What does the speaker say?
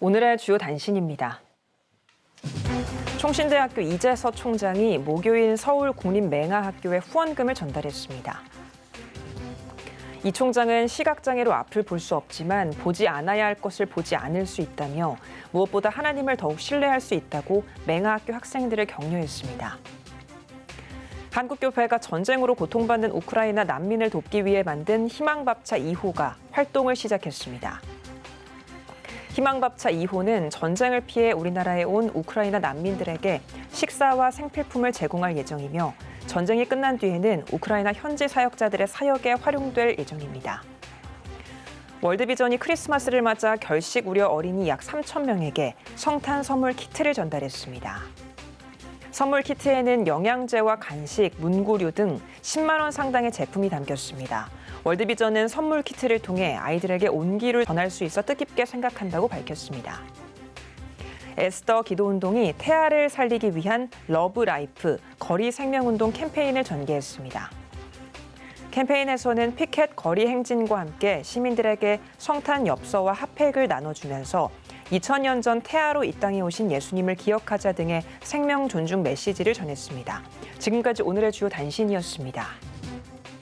오늘의 주요 단신입니다. 총신대학교 이재서 총장이 목요일 서울 국립맹아학교에 후원금을 전달했습니다. 이 총장은 시각장애로 앞을 볼 수 없지만 보지 않아야 할 것을 보지 않을 수 있다며 무엇보다 하나님을 더욱 신뢰할 수 있다고 맹아학교 학생들을 격려했습니다. 한국교회가 전쟁으로 고통받는 우크라이나 난민을 돕기 위해 만든 희망밥차 2호가 활동을 시작했습니다. 희망밥차 2호는 전쟁을 피해 우리나라에 온 우크라이나 난민들에게 식사와 생필품을 제공할 예정이며 전쟁이 끝난 뒤에는 우크라이나 현지 사역자들의 사역에 활용될 예정입니다. 월드비전이 크리스마스를 맞아 결식 우려 어린이 약 3천 명에게 성탄 선물 키트를 전달했습니다. 선물 키트에는 영양제와 간식, 문구류 등 10만 원 상당의 제품이 담겼습니다. 월드비전은 선물 키트를 통해 아이들에게 온기를 전할 수 있어 뜻깊게 생각한다고 밝혔습니다. 에스더 기도운동이 태아를 살리기 위한 러브 라이프 거리 생명운동 캠페인을 전개했습니다. 캠페인에서는 피켓 거리 행진과 함께 시민들에게 성탄 엽서와 핫팩을 나눠주면서 2000년 전 태아로 이 땅에 오신 예수님을 기억하자 등의 생명 존중 메시지를 전했습니다. 지금까지 오늘의 주요 단신이었습니다.